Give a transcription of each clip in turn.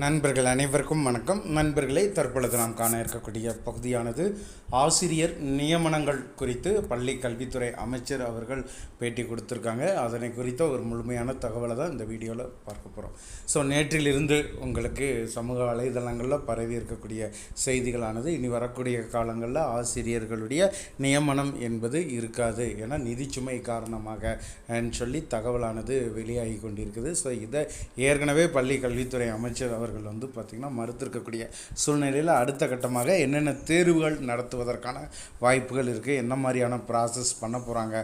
நண்பர்கள் அனைவருக்கும் வணக்கம். நண்பர்களை தற்பொழுது நாம் காண இருக்கக்கூடிய பகுதியானது ஆசிரியர் நியமனங்கள் குறித்து பள்ளி கல்வித்துறை அமைச்சர் அவர்கள் பேட்டி கொடுத்துருக்காங்க. அதனை குறித்த ஒரு முழுமையான தகவலை தான் இந்த வீடியோவில் பார்க்க போகிறோம் ஸோ நேற்றிலிருந்து உங்களுக்கு சமூக வலைதளங்களில் பரவி இருக்கக்கூடிய செய்திகளானது இனி வரக்கூடிய காலங்களில் ஆசிரியர்களுடைய நியமனம் என்பது இருக்காது ஏன்னால் நிதி சுமை காரணமாக சொல்லி தகவலானது வெளியாகி கொண்டிருக்குது. ஸோ இதை ஏற்கனவே பள்ளி கல்வித்துறை அமைச்சர் மாணவர்கள் வந்து பார்த்திங்கன்னா மறுத்திருக்கக்கூடிய சூழ்நிலையில் அடுத்த கட்டமாக என்னென்ன தேர்வுகள் நடத்துவதற்கான வாய்ப்புகள் இருக்குது என்ன மாதிரியான ப்ராசஸ் பண்ண போகிறாங்க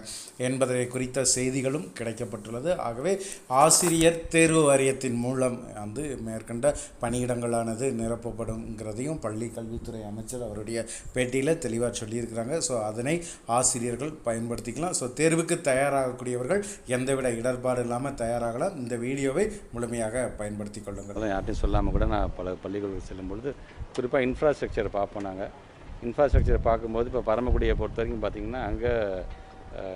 என்பதை குறித்த செய்திகளும் கிடைக்கப்பட்டுள்ளது. ஆகவே ஆசிரியர் தேர்வு வாரியத்தின் மூலம் வந்து மேற்கண்ட பணியிடங்களானது நிரப்பப்படுங்கிறதையும் பள்ளி கல்வித்துறை அமைச்சர் அவருடைய பேட்டியில் தெளிவாக சொல்லியிருக்கிறாங்க. ஸோ அதனை ஆசிரியர்கள் பயன்படுத்திக்கலாம். ஸோ தேர்வுக்கு தயாராகக்கூடியவர்கள் எந்தவித இடர்பாடு இல்லாமல் தயாராகலாம். இந்த வீடியோவை முழுமையாக பயன்படுத்தி கொள்ளுங்கள். யார்ட்டையும் சொல்லாமல் கூட நான் பல பள்ளிகளுக்கு செல்லும் பொழுது குறிப்பாக இன்ஃப்ராஸ்ட்ரக்சரை பார்ப்போம் நாங்கள் இன்ஃப்ராஸ்ட்ரக்சரை பார்க்கும்போது இப்போ பரமக்குடியை பொறுத்த வரைக்கும் பார்த்திங்கன்னா அங்கே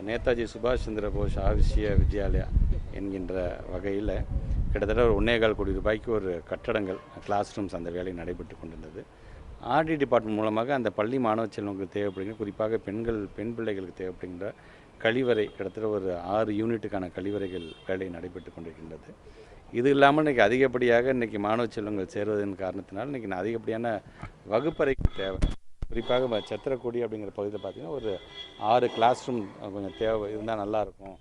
நேதாஜி சுபாஷ் சந்திர போஸ் ஆவிசிய வித்யாலயா என்கின்ற வகையில் கிட்டத்தட்ட ஒரு ஒன்னேகால் கோடி ரூபாய்க்கு ஒரு கட்டடங்கள் கிளாஸ் ரூம்ஸ் அந்த வேலை நடைபெற்று கொண்டிருந்தது. ஆர்டி டிபார்ட்மெண்ட் மூலமாக அந்த பள்ளி மாணவ செல்வங்களுக்கு தேவைப்படுகிற குறிப்பாக பெண்கள் பெண் பிள்ளைகளுக்கு தேவைப்படுகின்ற கழிவறை கிட்டத்தட்ட ஒரு ஆறு யூனிட்டுக்கான கழிவறைகள் வேலை நடைபெற்று கொண்டிருக்கின்றது. இது இல்லாமல் இன்றைக்கி அதிகப்படியாக இன்றைக்கி மாணவ செல்வங்கள் சேருவதன் காரணத்தினால் இன்றைக்கி நான் அதிகப்படியான வகுப்பறைக்கு தேவை. குறிப்பாக ம- சத்திரக்குடி அப்படிங்கிற பகுதியில் பார்த்திங்கன்னா ஒரு ஆறு கிளாஸ் ரூம் கொஞ்சம் தேவை இருந்தால் நல்லாயிருக்கும்.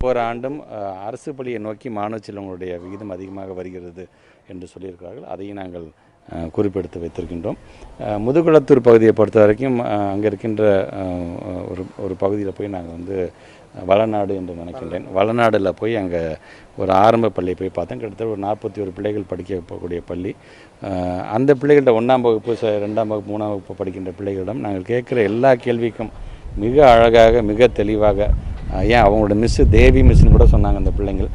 ஒவ்வொரு ஆண்டும் அரசு பள்ளியை நோக்கி மாணவ செல்வங்களுடைய விகிதம் அதிகமாக வருகிறது என்று சொல்லியிருக்கிறார்கள். அதையும் நாங்கள் குறிப்பெடுத்து வைத்திருக்கின்றோம். முதுகுளத்தூர் பகுதியை பொறுத்த வரைக்கும் அங்கே இருக்கின்ற ஒரு ஒரு பகுதியில் போய் நாங்கள் வந்து வளநாடு என்று நினைக்கின்றேன். வளநாடில் போய் அங்கே ஒரு ஆரம்ப பள்ளியை போய் பார்த்தேன். கிட்டத்தட்ட ஒரு நாற்பத்தி ஒரு பிள்ளைகள் படிக்கக்கூடிய பள்ளி. அந்த பிள்ளைகள்கிட்ட ஒன்றாம் வகுப்பு ச- ரெண்டாம் வகுப்பு மூணாம் வகுப்பு படிக்கின்ற பிள்ளைகளிடம் நாங்கள் கேட்குற எல்லா கேள்விக்கும் மிக அழகாக மிக தெளிவாக ஏன் அவங்களோட மிஸ்ஸு தேவி மிஸ்ஸுன்னு கூட சொன்னாங்க அந்த பிள்ளைங்கள்.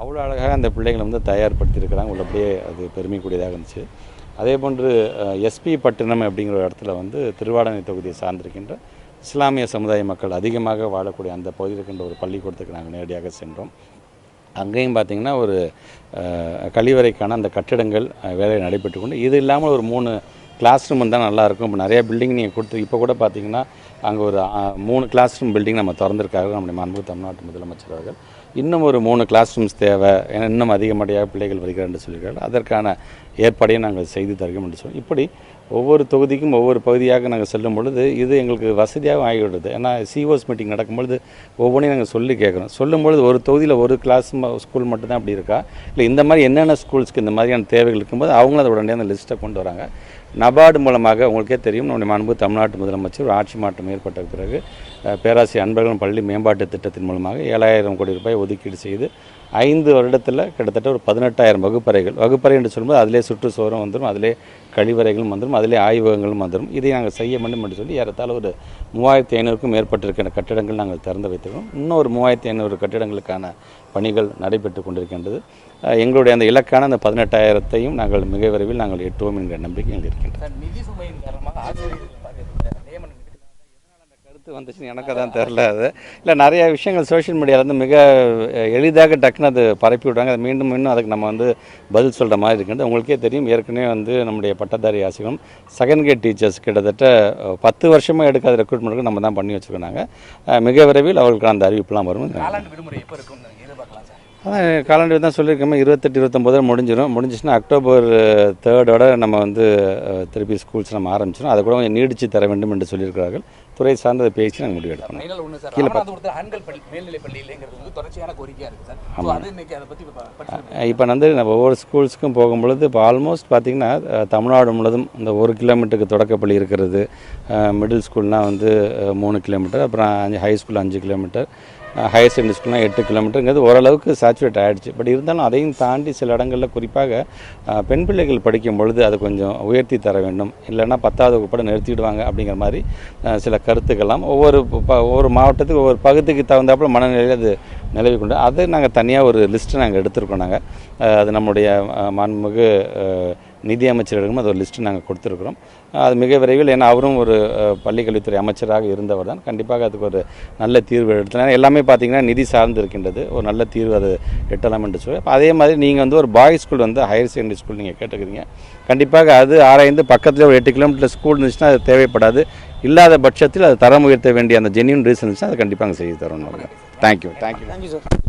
அவ்வளோ அழகாக அந்த பிள்ளைங்களை வந்து தயார்படுத்தியிருக்கிறாங்க. உள்ளபடியே அது பெருமைக்குரியதாக இருந்துச்சு. அதே போன்று எஸ்பி பட்டினம் அப்படிங்கிற இடத்துல வந்து திருவாடனை தொகுதியை சார்ந்திருக்கின்ற இஸ்லாமிய சமுதாய மக்கள் அதிகமாக வாழக்கூடிய அந்த பகுதியில் இருக்கின்ற ஒரு பள்ளிக்கூடத்துக்கு நாங்கள் நேரடியாக சென்றோம். அங்கேயும் பார்த்தீங்கன்னா ஒரு கழிவறைக்கான அந்த கட்டிடங்கள் வேலை நடைபெற்று கொண்டு இது இல்லாமல் ஒரு மூணு கிளாஸ் ரூம் இருந்தால் நல்லாயிருக்கும் இப்போ நிறைய பில்டிங் நீங்கள் கொடுத்து இப்போ கூட பார்த்தீங்கன்னா அங்கே ஒரு மூணு கிளாஸ் ரூம் பில்டிங் நம்ம திறந்துருக்காங்க. நம்முடைய மாண்பு தமிழ்நாட்டு முதலமைச்சர் அவர்கள். இன்னும் ஒரு மூணு கிளாஸ் ரூம்ஸ் தேவை. ஏன்னா இன்னும் அதிகப்படியாக பிள்ளைகள் வருகிறார் என்று அதற்கான ஏற்பாடையும் நாங்கள் செய்து தருகிறோம் என்று சொல்லி இப்படி ஒவ்வொரு தொகுதிக்கும் ஒவ்வொரு பகுதியாக நாங்கள் செல்லும் பொழுது இது எங்களுக்கு வசதியாகவும் ஆகிவிடுது. ஏன்னா சிஓஸ் மீட்டிங் நடக்கும்பொழுது ஒவ்வொன்றையும் நாங்கள் சொல்லி கேட்குறோம். சொல்லும் பொழுது ஒரு தொகுதியில் ஒரு கிளாஸ் ஸ்கூல் மட்டும்தான் அப்படி இருக்கா? இல்லை இந்த மாதிரி என்னென்ன ஸ்கூல்ஸ்க்கு இந்த மாதிரியான தேவைகள் இருக்கும்போது அவங்களும் அதை உடனே அந்த லிஸ்ட்டை கொண்டு வராங்க. நபார்டு மூலமாக உங்களுக்கே தெரியும். நம்முடைய அன்பு தமிழ்நாட்டு முதலமைச்சர் ஆட்சி மாற்றம் ஏற்பட்ட பிறகு பேராசிரியர் அன்பழகன் பள்ளி மேம்பாட்டு திட்டத்தின் மூலமாக ஏழாயிரம் கோடி ரூபாய் ஒதுக்கீடு செய்து ஐந்து வருடத்தில் கிட்டத்தட்ட ஒரு பதினெட்டாயிரம் வகுப்பறைகள். வகுப்பறை என்று சொல்லும்போது அதிலே சுற்றுச்சுவரும் வந்துடும் அதிலே கழிவறைகளும் வந்துடும் அதிலே ஆய்வகங்களும் வந்துடும் இதை நாங்கள் செய்ய வேண்டும் என்று சொல்லி ஏறத்தாழ ஒரு மூவாயிரத்தி ஐநூறுக்கும் மேற்பட்டிருக்கிற கட்டிடங்கள் நாங்கள் திறந்து வைத்திருக்கோம் இன்னும் ஒரு மூவாயிரத்தி ஐநூறு கட்டிடங்களுக்கான பணிகள் நடைபெற்று கொண்டிருக்கின்றது. எங்களுடைய அந்த இலக்கான அந்த பதினெட்டாயிரத்தையும் நாங்கள் மிக விரைவில் நாங்கள் எட்டுவோம் என்கிற நம்பிக்கை எங்களுக்கு இருக்கின்றது சார் நிதி சுமையின் காரணமாக ஆசிரியர்கள் பாதி- நியமனம் அந்த கருத்து வந்துச்சுன்னு எனக்கு அதான் தெரில அது. இல்லை நிறைய விஷயங்கள் சோஷியல் மீடியாவில் மிக அஹ், எளிதாக டக்குன்னு அது பரப்பி விடுறாங்க. அது மீண்டும் மீண்டும் அதுக்கு நம்ம வந்து பதில் சொல்கிற மாதிரி இருக்குது உங்களுக்கே தெரியும். ஏற்கனவே வந்து நம்முடைய பட்டதாரி ஆசிரியரும் செகண்ட் கேட் டீச்சர்ஸ் கிட்டத்தட்ட பத்து வருஷமாக எடுக்காத ரெக்ரூட்மெண்ட்டுக்கு நம்ம தான் பண்ணி அஹ், மிக விரைவில் அவர்களுக்கு அந்த அறிவிப்புலாம் வரும். அதான் காலண்டர் தான் சொல்லியிருக்கோமே. இருபத்தெட்டு இருபத்தொம்போது முடிஞ்சிடும் முடிஞ்சிச்சுன்னா அக்டோபர் தேர்டோட நம்ம வந்து திருப்பி ஸ்கூல்ஸ் நம்ம ஆரம்பிச்சிடும் அதை கூட கொஞ்சம் நீடிச்சு தர வேண்டும் என்று சொல்லியிருக்கிறார்கள். துறை சார்ந்து அதை பேசி நாங்கள் முடிவு எடுக்கணும். இப்போ வந்து நம்ம ஒவ்வொரு ஸ்கூல்ஸ்க்கும் போகும்பொழுது இப்போ ஆல்மோஸ்ட் பார்த்திங்கன்னா தமிழ்நாடு முழுவதும் இந்த ஒரு கிலோமீட்டருக்கு தொடக்கப்பள்ளி இருக்கிறது. மிடில் ஸ்கூல்னால் வந்து மூணு கிலோமீட்டர் அப்புறம் அஞ்சு ஹை ஸ்கூல் அஞ்சு கிலோமீட்டர் ஹையர் செகண்டரி ஸ்கூல்னால் எட்டு கிலோமீட்டருங்கிறது ஓரளவுக்கு சேச்சுரேட் ஆகிடுச்சு பட் இருந்தாலும் அதையும் தாண்டி சில இடங்களில் குறிப்பாக பெண் பிள்ளைகள் படிக்கும் பொழுது அதை கொஞ்சம் உயர்த்தி தர வேண்டும். இல்லைன்னா பத்தாவது வகுப்போட நிறுத்திடுவாங்க அப்படிங்கிற மாதிரி சில கருத்துக்கெல்லாம் ஒவ்வொரு ப- ஒவ்வொரு மாவட்டத்துக்கு ஒவ்வொரு பகுதிக்கு தகுந்தாப்புல மனநிலையில் அது நிலவி கொண்டு அதை நாங்கள் தனியாக ஒரு லிஸ்ட்டு நாங்கள் எடுத்திருக்கோம் நாங்கள் அது நம்முடைய அஹ், மாண்புமிகு நிதி அது ஒரு லிஸ்ட்டு நாங்கள் கொடுத்துருக்குறோம். அது மிக விரைவில் ஏன்னா அவரும் ஒரு பள்ளிக்கல்வித்துறை அமைச்சராக இருந்தவர் தான். கண்டிப்பாக அதுக்கு ஒரு நல்ல தீர்வு எடுத்தலாம் எல்லாமே பார்த்தீங்கன்னா நிதி சார்ந்து இருக்கின்றது. ஒரு நல்ல தீர்வு அது எட்டலாம் என்று சொல்லி. அதே மாதிரி நீங்கள் வந்து ஒரு பாய்ஸ் ஸ்கூல் வந்து ஹையர் செகண்டரி ஸ்கூல் நீங்கள் கேட்டுக்கிறீங்க. கண்டிப்பாக அது ஆராய்ந்து பக்கத்தில் ஒரு எட்டு கிலோமீட்டர் ஸ்கூல் இருந்துச்சுன்னா அது தேவைப்படாது. இல்லாத பட்சத்தில் அது தரம் உயர்த்த வேண்டிய அந்த ஜென்யூன் ரீசன் அதை கண்டிப்பாக கண்டிப்பாக செய்து தரணும் தேங்க்யூ தேங்க்யூ தேங்க்யூ சார்